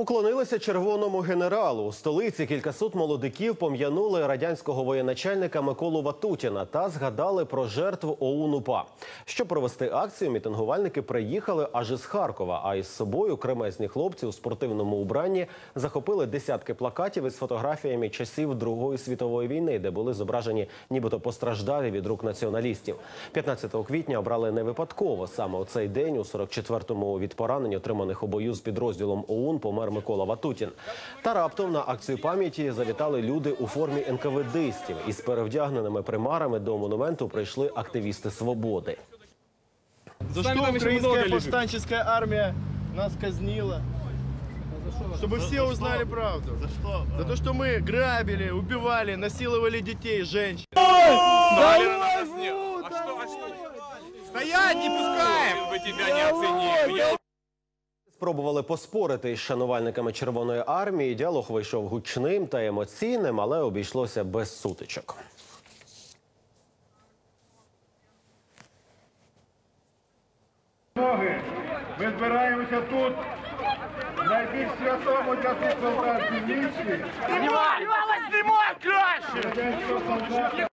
Уклонилися червоному генералу. У столиці кількасот молодиків пом'янули радянського воєначальника Миколу Ватутіна та згадали про жертву ОУН УПА. Щоб провести акцію, мітингувальники приїхали аж із Харкова. А із собою кремезні хлопці у спортивному убранні захопили десятки плакатів із фотографіями часів Другої світової війни, де були зображені нібито постраждалі від рук націоналістів. 15 квітня обрали не випадково. Саме у цей день, у 44-му від поранень, отриманих у бою з підрозділом ОУН, помер Микола Ватутін. Та раптом на акцію пам'яті завітали люди у формі НКВДистів. Із перевдягненими примарами до монументу прийшли активісти свободи. За Сами что там еще много украинская лежит. повстанческая армия нас казнила? Чтобы все узнали правду. За что? За то, что мы грабили, убивали, насиловали детей, женщин. Сталин нас не... А что, а что? Стоять, не пускаем! Вы тебя не оценили. Спробували поспорити із шанувальниками Червоної армії. Діалог вийшов гучним та емоційним, але обійшлося без сутичок. Ноги. Ми збираємося тут, найбільш святому для тут солдатів місці. Радянського солдата